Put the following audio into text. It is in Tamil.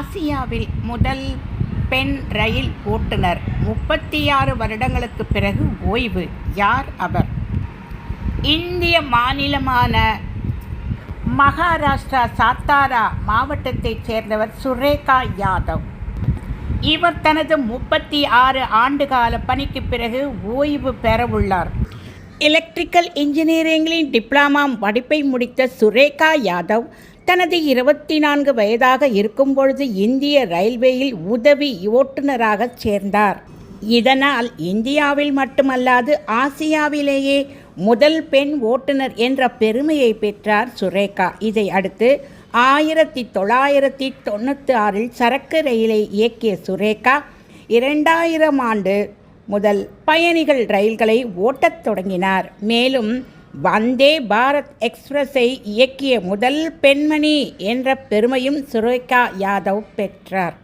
ஆசியாவில் முதல் பெண் ரயில் ஓட்டுநர். முப்பத்தி ஆறு வருடங்களுக்கு பிறகு ஓய்வு. யார் அவர்? இந்திய மாநிலமான மகாராஷ்டிரா சாத்தாரா மாவட்டத்தைச் சேர்ந்தவர் சுரேகா யாதவ். இவர் தனது முப்பத்தி ஆறு ஆண்டுகால பணிக்கு பிறகு ஓய்வு பெறவுள்ளார். எலக்ட்ரிக்கல் இன்ஜினியரிங்கில் டிப்ளமா படிப்பை முடித்த சுரேகா யாதவ் தனது இருபத்தி நான்கு வயதாக இருக்கும் பொழுது இந்திய ரயில்வேயில் உதவி ஓட்டுநராக சேர்ந்தார். இதனால் இந்தியாவில் மட்டுமல்லாது ஆசியாவிலேயே முதல் பெண் ஓட்டுநர் என்ற பெருமையை பெற்றார் சுரேகா. இதை அடுத்து ஆயிரத்தி தொள்ளாயிரத்தி தொண்ணூற்றி ஆறில் சரக்கு ரயிலை இயக்கிய சுரேகா இரண்டாயிரம் ஆண்டு முதல் பயணிகள் ரயில்களை ஓட்டத் தொடங்கினார். மேலும் வந்தே பாரத் எக்ஸ்பிரஸை இயக்கிய முதல் பெண்மணி என்ற பெருமையும் சுரேகா யாதவ் பெற்றார்.